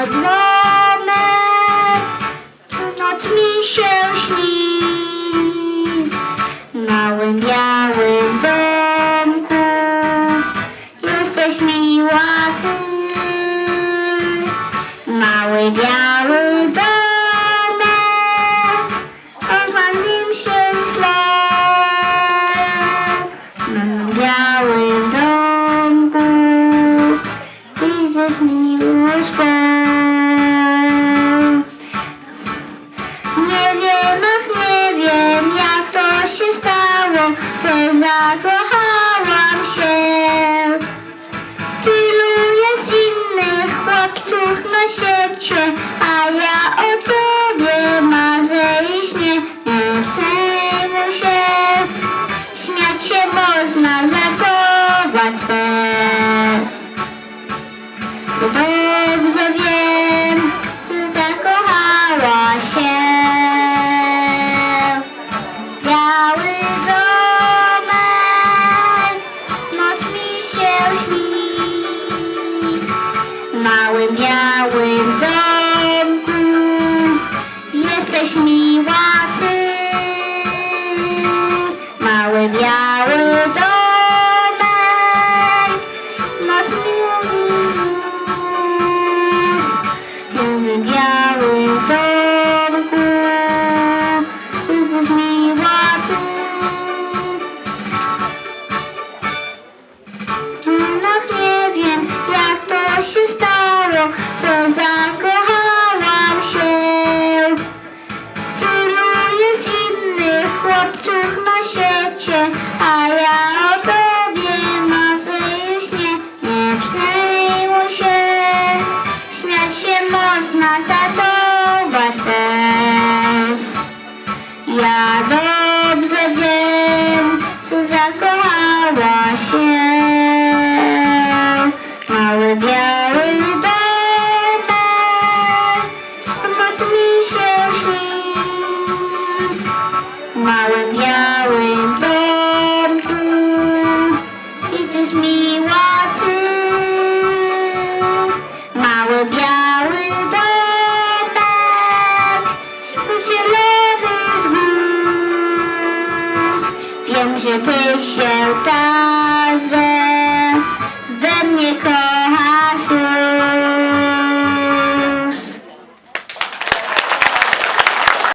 Zabranek noc mi się śni. Małym białym domku Jesteś miła ty. Mały biały dom. Że zakochałam się. Tylu jest innych chłopców na świecie, a ja o tobie marzę i śnię. Nie przejmuj się, śmiać się można, zakochać też. Małym białym domku. Jesteś miła ty. Mały biały domek, noc mi chłopców na świecie, a ja o tobie marzę już nie. Nie przejmuj się, śmiać się można, zadować też. Ja dobrze wiem, że zakochała się.